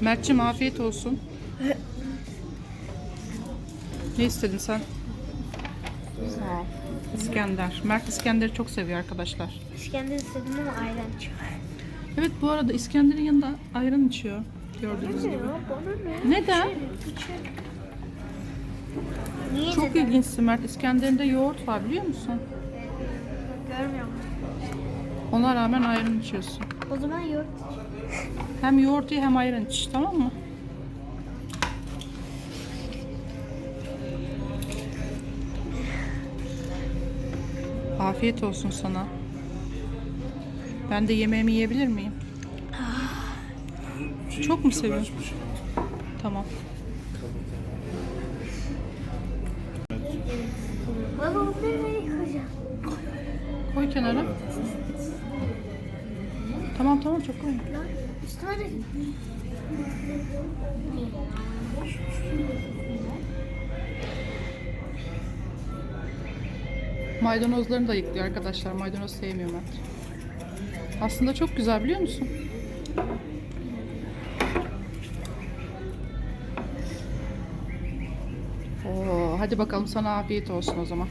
Mert'cim afiyet olsun. Ne istedin sen? Sağ ol. İskender. Mert İskender'i çok seviyor arkadaşlar. İskender istedim ama ayran çıkar. Evet bu arada İskender'in yanında ayran içiyor. Gördüğünüz gibi. bana ne? Neden? Niye Çok dedim? ilginçsin Mert. İskender'inde yoğurt var biliyor musun? Ona rağmen ayran içiyorsun. O zaman yoğurt. Hem yoğurt ye hem ayran iç tamam mı? Afiyet olsun sana. Ben de yemeğimi yiyebilir miyim? Şey, Çok mu seviyorsun? açmış. Tamam. Baba onu nereye yıkayacağım? Koy kenara. Tamam tamam çok koy. Lan üstüme de. Maydanozlarını da yıklıyor arkadaşlar. Maydanoz sevmiyor Mert. Aslında çok güzel biliyor musun? Oo, hadi bakalım sana afiyet olsun o zaman.